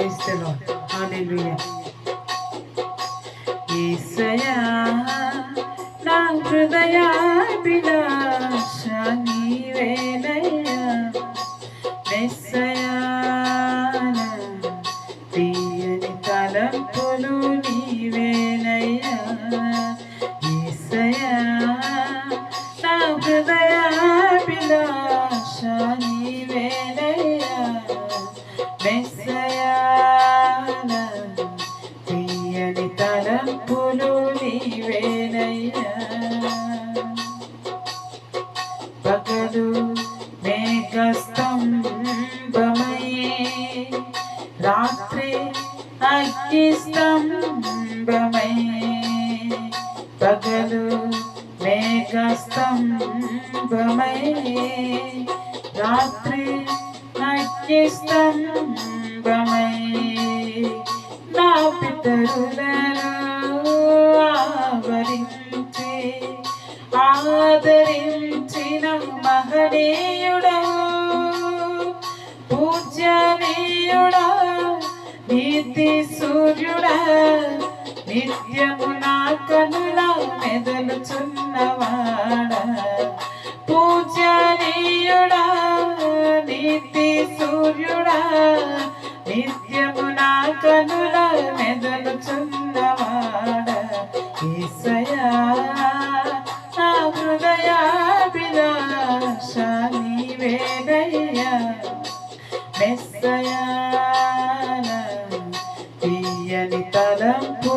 క్రైస్తలో hallelujah ఈసయా నా హృదయాభిలాష నీవేనయ్యా మెస్సయా తీయని తలంపులు నీవేనయ్యా మెస్సయా తీయని తలంపులు నీవేనయ్యా. పగలు మేఘస్తంభమై రాత్రి అగ్నిస్తంభమై పగలు మేఘస్తంభమై రాత్రి అగ్నిస్తంభమై తరుణలో ఆవరించి ఆదరించిన మహనీయుడా పూజనీయుడా నీతి సూర్యుడా నిత్యము నా కనుల మెదలుచున్నవాడా. పూజనీయుడా నీతి సూర్యుడా నిత్య నా హృదయాభిలాష నీవేదయ్య మెస్సయా తీయని తలంపు